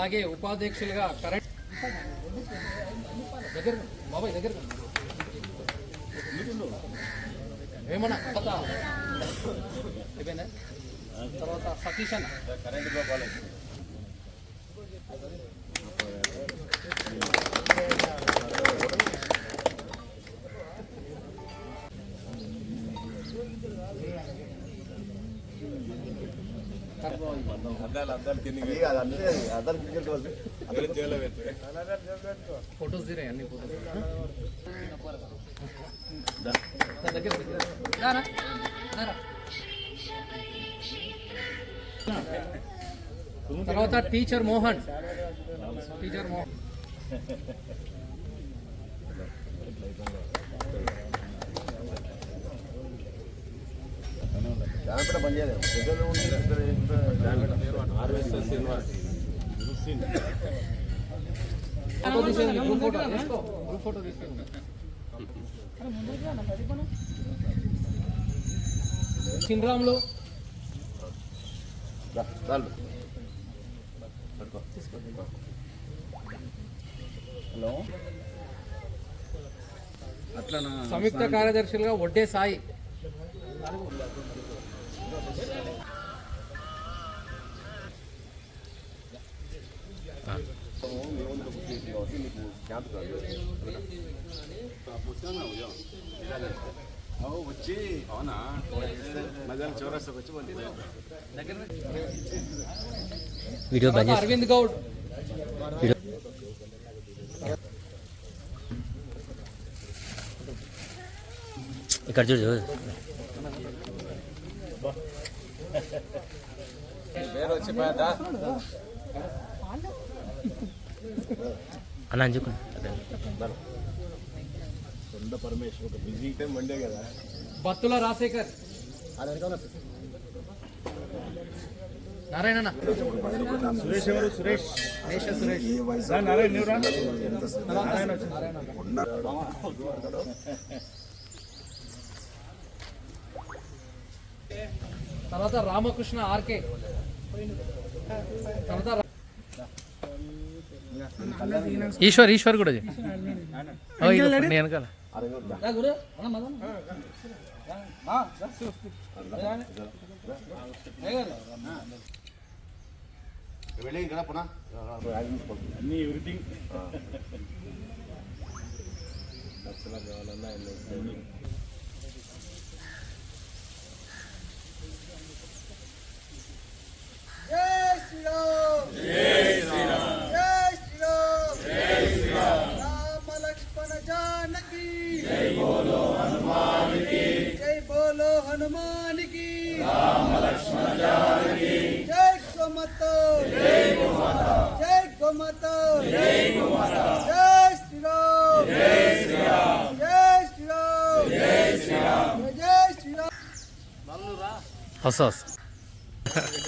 అలాగే ఉపాధ్యక్షులుగా కరెంట్ దగ్గర బాబాయ్ దగ్గర ఏమన్నా తర్వాత సతీష్ అన్న. ఫోటోస్ తీరే అన్ని ఫోటోస్ దగ్గర తర్వాత teacher Mohan teacher Mohan photo తీసేయండి గ్రూప్ ఫోటో తీసుకో గ్రూప్ ఫోటో తీసుకోండి చిన్రాములు హలో? అట్లా సంయుక్త కార్యదర్శులుగా వడ్డే సాయి. వచ్చి అవునా మధ్యాహ్నం చౌరస్తాకు వచ్చి వీడియో అరవింద్ గౌడ్. ఇక్కడ చూడు. చూడు పేరు వచ్చి పోయదా అన్న అంచుకుని సొంత పరమేశ్వర్ ఒక బిజీ టైం మండే కదా. బత్తుల రాజశేఖర్. నారాయణ సురేష్ ఎవరు? సురేష్. నేష సురేష్. నారాయణ రా. తర్వాత రామకృష్ణ ఆర్కే. తర్వాత ఈశ్వర్ ఈశ్వర్ కూడా నేను పునః అన్ని ఎవ్రీథింగ్ కావాలన్నా అన్ని జై శ్రీరామ్ జై శ్రీరామ్ జై శ్రీరామ్ జై శ్రీరామ్ రామ లక్ష్మణ జానకి జై బోలో హనుమాన్కి జై బోలో హనుమాన్కి రామ లక్ష్మణ జానకి జై గోమాత జై గోమాత జై గోమాత జై జై శ్రీరామ్ జై శ్రీరామ్ జై శ్రీరామ్ జై శ్రీరామ్ హస్ హస్. వస్తా వస్తా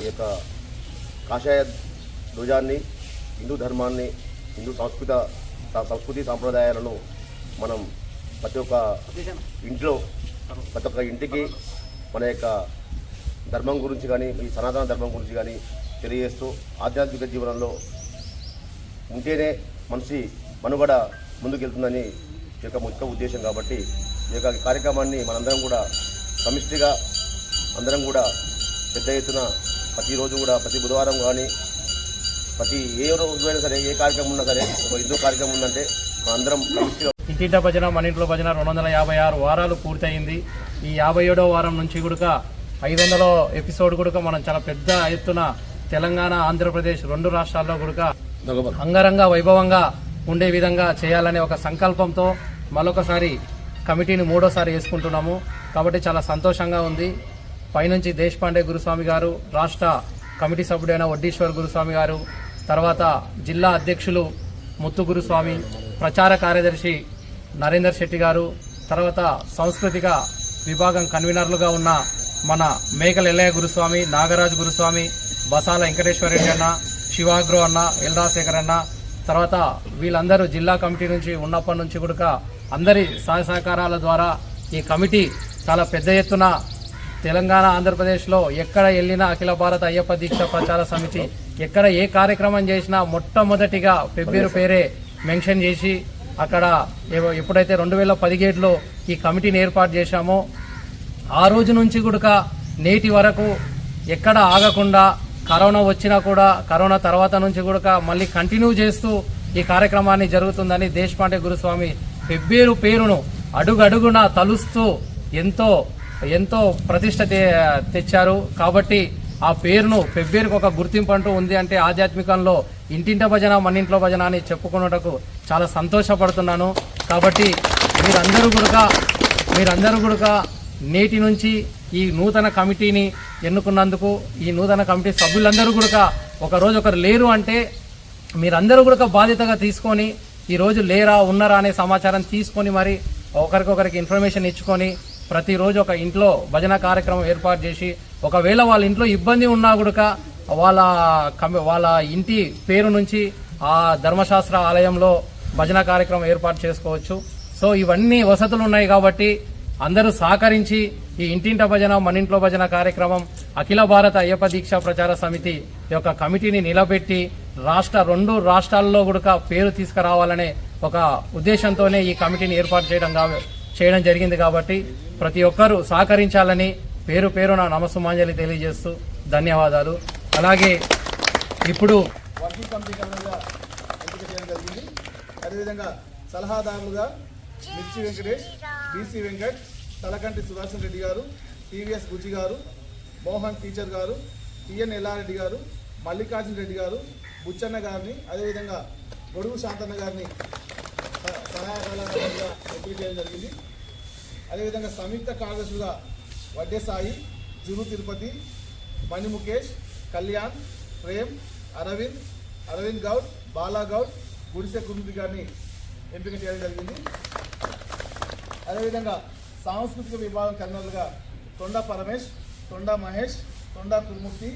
ఈ యొక్క కాషాయ ధ్వజాన్ని హిందూ ధర్మాన్ని హిందూ సంస్కృత సా- సంస్కృతి సాంప్రదాయాలను మనం ప్రతి ఒక్క ఇంట్లో ప్రతి ఒక్క ఇంటికి మన యొక్క ధర్మం గురించి కానీ ఈ సనాతన ధర్మం గురించి కానీ తెలియజేస్తూ ఆధ్యాత్మిక జీవనంలో ఉంటేనే మనిషి మనుగడ ముందుకెళ్తుందని ఈ యొక్క ముఖ్య ఉద్దేశం కాబట్టి ఈ యొక్క కార్యక్రమాన్ని మనందరం కూడా సమిష్టిగా అందరం కూడా పెద్ద ఎత్తున ప్రతిరోజు కూడా ప్రతి బుధవారం కానీ ప్రతి ఏ రోజు అయినా సరే ఏ కార్యక్రమం ఉన్నా సరే ఒక హిందూ కార్యక్రమం ఉందంటే మనందరం సమిష్టిగా ఇంటింట భజన మన ఇంట్లో భజన రెండు వందల యాభై ఆరు వారాలు పూర్తయింది. ఈ యాభై ఏడో వారం నుంచి కూడా ఐదు వందల ఎపిసోడ్ కూడా మనం చాలా పెద్ద ఎత్తున తెలంగాణ ఆంధ్రప్రదేశ్ రెండు రాష్ట్రాల్లో కూడా అంగరంగ వైభవంగా ఉండే విధంగా చేయాలనే ఒక సంకల్పంతో మరొకసారి కమిటీని మూడోసారి వేసుకుంటున్నాము. కాబట్టి చాలా సంతోషంగా ఉంది. పైనుంచి దేశపాండే గురుస్వామి గారు రాష్ట్ర కమిటీ సభ్యుడైన వడ్డీశ్వర్ గురుస్వామి గారు తర్వాత జిల్లా అధ్యక్షులు ముత్తు గురుస్వామి ప్రచార కార్యదర్శి నరేందర్ శెట్టి గారు తర్వాత సాంస్కృతిక విభాగం కన్వీనర్లుగా ఉన్న మన మేకల ఎల్లయ్య గురుస్వామి నాగరాజు గురుస్వామి బసాల వెంకటేశ్వర రెడ్డి అన్న శివాగ్రో అన్న ఎల్రాశేఖర్ అన్న తర్వాత వీళ్ళందరూ జిల్లా కమిటీ నుంచి ఉన్నప్పటి నుంచి కూడా అందరి సహాయ సహకారాల ద్వారా ఈ కమిటీ చాలా పెద్ద ఎత్తున తెలంగాణ ఆంధ్రప్రదేశ్లో ఎక్కడ వెళ్ళినా అఖిల భారత అయ్యప్ప దీక్ష ప్రచార సమితి ఎక్కడ ఏ కార్యక్రమం చేసినా మొట్టమొదటిగా పెబ్బేరు పేరే మెన్షన్ చేసి అక్కడ ఎప్పుడైతే రెండు వేల పదిహేడులో ఈ కమిటీని ఏర్పాటు చేశామో ఆ రోజు నుంచి కూడా నేటి వరకు ఎక్కడ ఆగకుండా కరోనా వచ్చినా కూడా కరోనా తర్వాత నుంచి కూడా మళ్ళీ కంటిన్యూ చేస్తూ ఈ కార్యక్రమాన్ని జరుగుతుందని దేశపాండే గురుస్వామి పెబ్బేరు పేరును అడుగడుగున తలుస్తూ ఎంతో ఎంతో ప్రతిష్ట తెచ్చారు. కాబట్టి ఆ పేరును పెబ్బేరుకు ఒక గుర్తింపు అంటూ ఉంది అంటే ఆధ్యాత్మికంలో ఇంటింట భజన మన్నింట్లో భజన అని చెప్పుకున్నటకు చాలా సంతోషపడుతున్నాను. కాబట్టి మీరందరూ కూడా మీరందరూ కూడా నేటి నుంచి ఈ నూతన కమిటీని ఎన్నుకున్నందుకు ఈ నూతన కమిటీ సభ్యులందరూ కూడా ఒకరోజు ఒకరు లేరు అంటే మీరందరూ కూడా బాధ్యతగా తీసుకొని ఈ రోజు లేరా ఉన్నారా అనే సమాచారం తీసుకొని మరి ఒకరికొకరికి ఇన్ఫర్మేషన్ ఇచ్చుకొని ప్రతిరోజు ఒక ఇంట్లో భజన కార్యక్రమం ఏర్పాటు చేసి ఒకవేళ వాళ్ళ ఇంట్లో ఇబ్బంది ఉన్నా కూడా వాళ్ళ కమి వాళ్ళ ఇంటి పేరు నుంచి ఆ ధర్మశాస్త్ర ఆలయంలో భజన కార్యక్రమం ఏర్పాటు చేసుకోవచ్చు. సో ఇవన్నీ వసతులు ఉన్నాయి కాబట్టి అందరూ సహకరించి ఈ ఇంటింట భజన మన ఇంట్లో భజన కార్యక్రమం అఖిల భారత అయ్యప్ప దీక్షా ప్రచార సమితి యొక్క కమిటీని నిలబెట్టి రాష్ట్ర రెండు రాష్ట్రాల్లో కూడా పేరు తీసుకురావాలనే ఒక ఉద్దేశంతోనే ఈ కమిటీని ఏర్పాటు చేయడం చేయడం జరిగింది కాబట్టి ప్రతి ఒక్కరూ సహకరించాలని పేరు పేరున నమస్సుమాంజలి తెలియజేస్తూ ధన్యవాదాలు. అలాగే ఇప్పుడు వర్కింగ్ కమిటీ కమిటీగా ఎంపిక చేయడం జరిగింది అదేవిధంగా సలహాదారులుగా మిర్చి వెంకటేష్ బీసీ వెంకట్ తలకంటి సుదర్శన్ రెడ్డి గారు టీవీఎస్ బుజ్జి గారు మోహన్ టీచర్ గారు టిఎన్ ఎల్లారెడ్డి గారు మల్లికార్జున రెడ్డి గారు బుచ్చన్న గారిని అదేవిధంగా గొడుగు శాంతన్న గారిని స- సహాయ ఎంపిక చేయడం జరిగింది. అదేవిధంగా సంయుక్త కార్యదర్శులుగా వడ్డేసాయి జును తిరుపతి మణి ముఖేష్ కళ్యాణ్ ప్రేమ్ అరవింద్ అరవింద్ గౌడ్ బాలా గౌడ్ గుడిసె కురుంది గారిని ఎంపిక చేయడం జరిగింది. అదేవిధంగా సాంస్కృతిక విభాగం కన్వీనర్లుగా తొండా పరమేష్ తొండా మహేష్ తొండా కురుమూర్తి